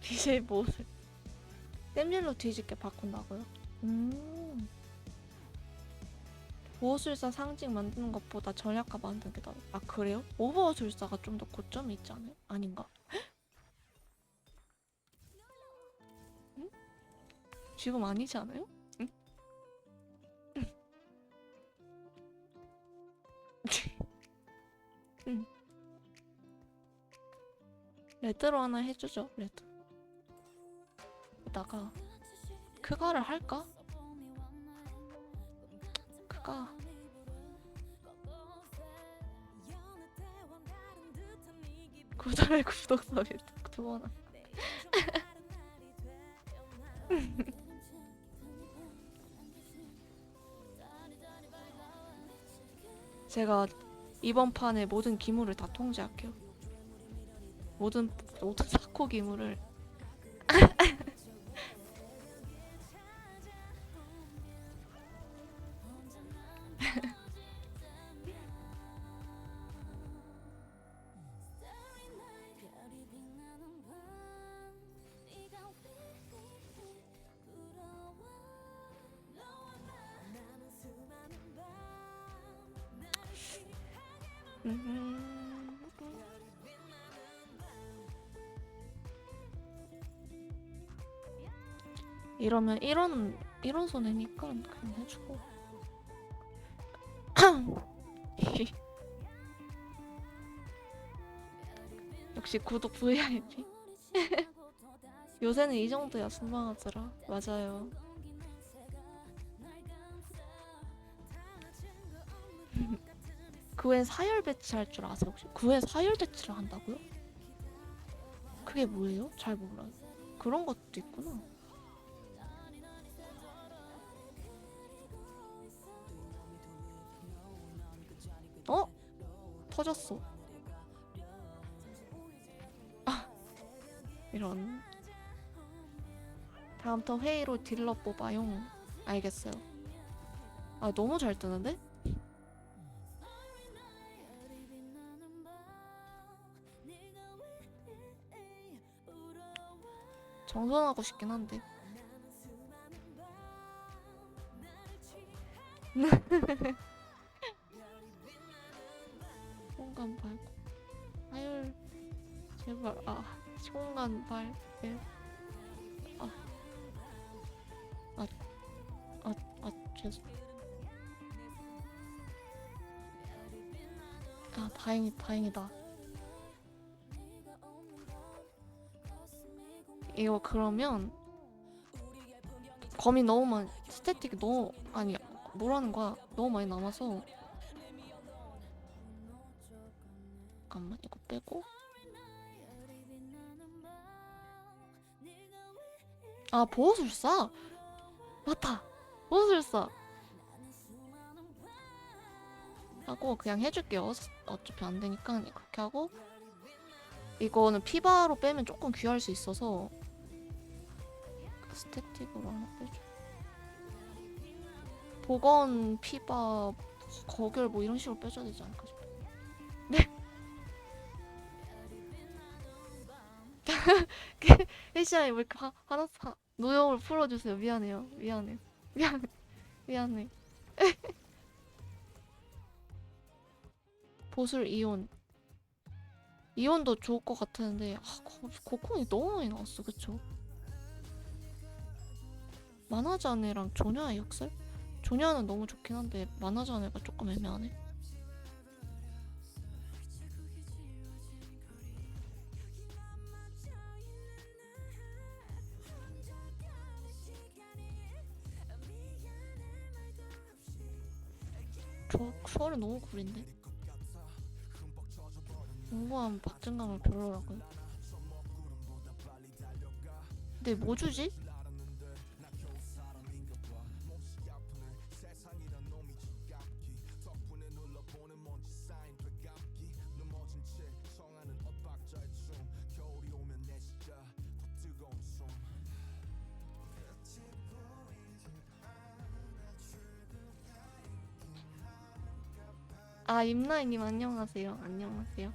BJ 보호술 땜질로 뒤집게 바꾼다고요? 음 보호술사 상징 만드는 것보다 전략가 만드는 게 나아 아 그래요? 오버술사가 좀 더 고점이 있지 않아요? 아닌가? 응? 지금 아니지 않아요? 레드로 하나 해주죠 레드 다가 그거를 할까? 그가 구독을 구독 서비스 두번 제가 이번 판에 모든 기물을 다 통제할게요. 모든 모든 사코 기물을 음. 이러면 1원 1원 손해니까 그냥 해주고 역시 구독 VIP 요새는 이 정도야 순방하더라 맞아요 그 외엔 사열 배치할 줄 아세요 혹시? 그 외에 사열 배치를 한다고요? 그게 뭐예요? 잘 몰라요 그런 것도 있구나 터졌어 아 이런 다음부터 회의로 딜러 뽑아요 알겠어요 아 너무 잘 뜨는데? 정선하고 싶긴 한데. 시공간 발고. 하율 제발 아 시공간 발 예. 아아아 죄송. 아 다행이 다행이다. 이거 그러면 검이 너무 많이 스태틱이 너무 아니 뭐라는 거야? 너무 많이 남아서 잠깐만 이거 빼고. 아 보호술사? 맞다. 보호술사. 하고 그냥 해줄게요. 어차피 안 되니까 그렇게 하고. 이거는 피바로 빼면 조금 귀할 수 있어서. 스태틱으로 하나 빼줘. 보건 피바 거결 뭐 이런 식으로 빼줘야 되지 않을까 싶어. 혜시아이 왜 이렇게 화, 화났어? 화- 노역을 풀어주세요. 미안해요. 미안해. 미안해. 미안해. 보술 이온. 이온도 좋을 것 같았는데 아, 고- 고콩이 너무 많이 나왔어. 그쵸? 만화자네랑 조냐의 역설? 조냐는 너무 좋긴 한데 만화자네가 조금 애매하네. 저 수월이 너무 구린데. 공부하면 박진감을 별로라고요. 근데 뭐 주지? 아 임나이님 안녕하세요. 안녕하세요.